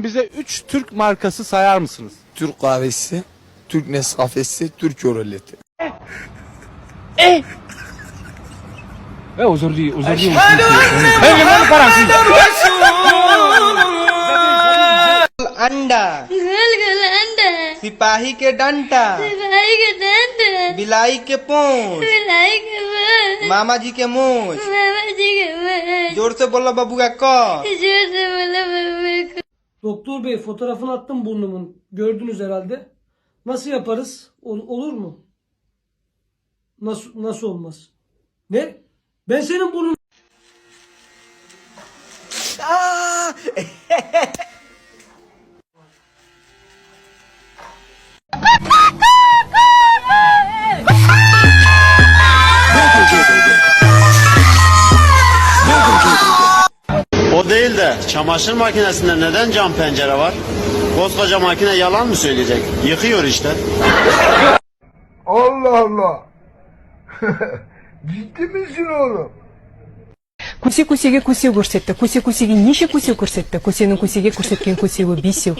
Bize 3 Türk markası sayar mısınız? Türk kahvesi, Türk Nescafesi, Türk Yoroleti. अंडा गोल गोल अंडा सिपाही के डंटा सिपाही के दंड बिलाई के पूंछ बिलाई के मुंह मामा जी के मूछ मामा जी के मुंह जोर से बोलो बबुआ क जोर से बोलो बब्बू को Doktor bey fotoğrafını attım burnumun. Gördünüz herhalde. Nasıl yaparız? Ol- olur mu? Nasıl nasıl olmaz? Ne? Ben senin burnun O değil de çamaşır makinesinde neden cam pencere var? Koskoca makine yalan mı söyleyecek? Yıkıyor işte. Allah Allah. Ciddi misin oğlum? Куси кусиге куси көрсетті куси кусиге неше куси көрсетті кусенің кусиге көрсеткен кусиі бесеу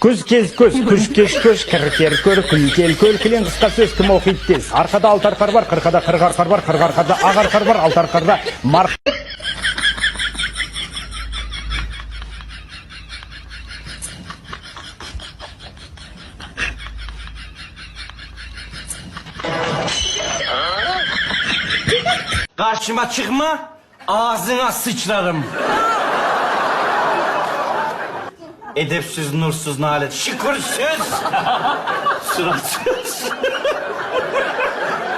Көз кез көз, күш кеш көш, кір кер көр, күл кел көл, кілең қысқа сөз кім оқиды тез. Арқада алты арқар бар, қырқада қырық арқар бар, қырық арқарда ақ арқар бар, алты арқарда мар... Karşıma çıkma, ağzına sıçrarım. Edepsiz, nursuz, nalet, şükürsüz, suratsız.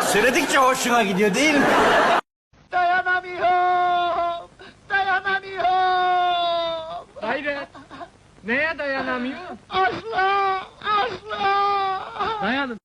Söyledikçe hoşuna gidiyor değil mi? Dayanamıyorum. Dayanamıyorum. Hayret. Neye dayanamıyor? Asla. Asla. Dayanın.